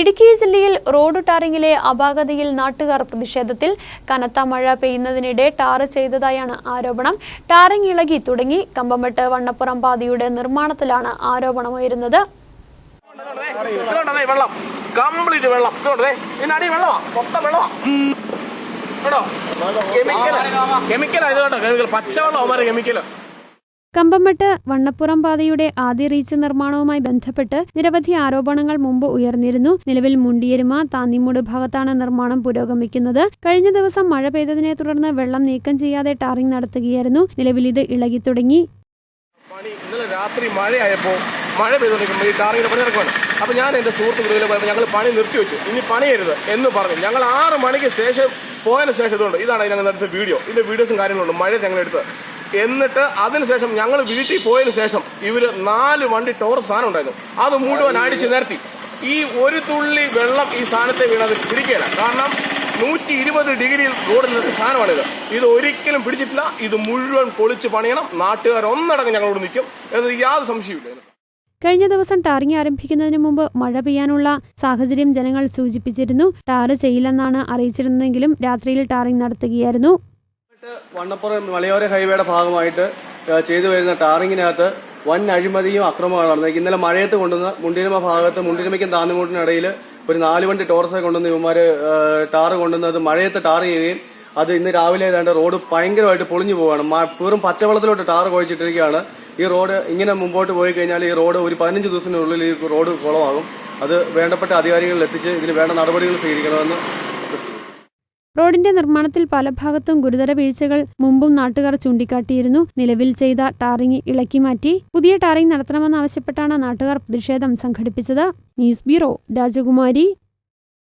ഇടുക്കി ജില്ലയിൽ റോഡ് ടാറിങ്ങിലെ അപാകതയിൽ നാട്ടുകാർ പ്രതിഷേധത്തിൽ കനത്ത മഴ പെയ്യുന്നതിനിടെ ടാറ് ചെയ്തതായാണ് ആരോപണം. ടാറിംഗ് ഇളകി തുടങ്ങി. കമ്പമെട്ട് വണ്ണപ്പുറം പാതയുടെ നിർമ്മാണത്തിലാണ് ആരോപണമുയരുന്നത് വെള്ളം കംപ്ലീറ്റ് വെള്ളം. വെള്ളമാ. മൊത്തം വെള്ളമാ. കെമിക്കൽ കെമിക്കലാ. ഇത് കേട്ടോ കെമിക്കൽ. പച്ചവെള്ളം അവന്മാരെ കെമിക്കൽ കമ്പമെട്ട് വണ്ണപ്പുറം പാതയുടെ ആദ്യ റീച്ച് നിർമ്മാണവുമായി ബന്ധപ്പെട്ട് നിരവധി ആരോപണങ്ങൾ മുമ്പ് ഉയർന്നിരുന്നു. നിലവിൽ മുണ്ടിയരുമ താന്നിമൂട് ഭാഗത്താണ് നിർമ്മാണം പുരോഗമിക്കുന്നത്. കഴിഞ്ഞ ദിവസം മഴ പെയ്തതിനെ തുടർന്ന് വെള്ളം നീക്കം ചെയ്യാതെ ടാറിംഗ് നടത്തുകയായിരുന്നു. നിലവിൽ ഇത് ഇളകി തുടങ്ങി. ഇന്നലെ രാത്രി മഴയായപ്പോൾ മഴ പെയ്തുകൊണ്ടിരിക്കുമ്പോൾ ഈ ടാറിങ്ങിന് പണി നടക്കുവാണ് അപ്പം ഞാൻ എന്റെ സുഹൃത്തുക്കളിൽ പോയപ്പോൾ ഞങ്ങൾ പണി നിർത്തി വെച്ചു. ഇനി പണിയരുത് എന്ന് പറഞ്ഞു. ഞങ്ങൾ ആറ് മണിക്ക് ശേഷം പോയതിന് ശേഷം ഇതുണ്ട്. ഇതാണ് ഞങ്ങൾ എടുത്ത വീഡിയോ. ഇതിന്റെ വീഡിയോസും കാര്യങ്ങളുണ്ട്. മഴ ഞങ്ങൾ എന്നിട്ട് അതിനുശേഷം ഞങ്ങൾ വീട്ടിൽ പോയതിനു ശേഷം ഇവർ നാല് വണ്ടി ടോർ സാധനം ഉണ്ടായിരുന്നു. അത് മുഴുവൻ അടിച്ച് നിരത്തി. ഈ ഒരു തുള്ളി വെള്ളം ഈ സ്ഥാനത്തെ വീണത് പിടിക്കുകയില്ല. കാരണം നൂറ്റി ഇരുപത് ഡിഗ്രിയിൽ റോഡിൽ നിന്ന് സാധനമാണിത്. ഇത് ഒരിക്കലും പിടിച്ചിട്ടില്ല. ഇത് മുഴുവൻ പൊളിച്ച് പണിയണം. നാട്ടുകാർ ഒന്നടങ്കം ഞങ്ങളോട് നിൽക്കും. എന്നത് യാതൊരു സംശയമില്ല കഴിഞ്ഞ ദിവസം ടാറിങ് ആരംഭിക്കുന്നതിന് മുമ്പ് മഴ പെയ്യാനുള്ള സാഹചര്യം ജനങ്ങൾ സൂചിപ്പിച്ചിരുന്നു. ടാറ് ചെയ്യില്ലെന്നാണ് അറിയിച്ചിരുന്നതെങ്കിലും രാത്രിയിൽ ടാറിങ് നടത്തുകയായിരുന്നു. വണ്ണപ്പുറം മലയോര ഹൈവേയുടെ ഭാഗമായിട്ട് ചെയ്തു വരുന്ന ടാറിങ്ങിനകത്ത് വൻ അഴിമതിയും അക്രമമാണ് നടന്നത് ഇന്നലെ മഴയത്ത് കൊണ്ടുവന്ന് മുണ്ടിരുമ ഭാഗത്ത് മുണ്ടിരുമയ്ക്കും താന്നുമൂട്ടിനിടയിൽ ഒരു നാല് വണ്ടി ടോർസെ കൊണ്ടുവന്ന് ഇവന്മാര് ടാറ് അത് മഴയത്ത് ടാർ ചെയ്യുകയും അത് ഇന്ന് രാവിലെ ഏതാണ്ട് റോഡ് ഭയങ്കരമായിട്ട് പൊളിഞ്ഞു പോവാണ് വെറും പച്ചവെള്ളത്തിലോട്ട് ടാറ് കുഴച്ചിട്ടിരിക്കുകയാണ്. ഈ റോഡ് ഇങ്ങനെ മുമ്പോട്ട് പോയി കഴിഞ്ഞാൽ ഈ റോഡ് ഒരു പതിനഞ്ച് ദിവസത്തിനുള്ളിൽ ഈ റോഡ് കുളമാകും. അത് വേണ്ടപ്പെട്ട അധികാരികളിൽ എത്തിച്ച് ഇതിന് വേണ്ട നടപടികൾ സ്വീകരിക്കണമെന്ന് റോഡിന്റെ നിർമ്മാണത്തിൽ പല ഭാഗത്തും ഗുരുതര വീഴ്ചകൾ മുമ്പും നാട്ടുകാർ ചൂണ്ടിക്കാട്ടിയിരുന്നു. നിലവിൽ ചെയ്ത ടാറിംഗ് ഇളക്കി മാറ്റി പുതിയ ടാറിംഗ് നടത്തണമെന്നാവശ്യപ്പെട്ടാണ് നാട്ടുകാർ പ്രതിഷേധം സംഘടിപ്പിച്ചത്. ന്യൂസ് ബ്യൂറോ രാജകുമാരി.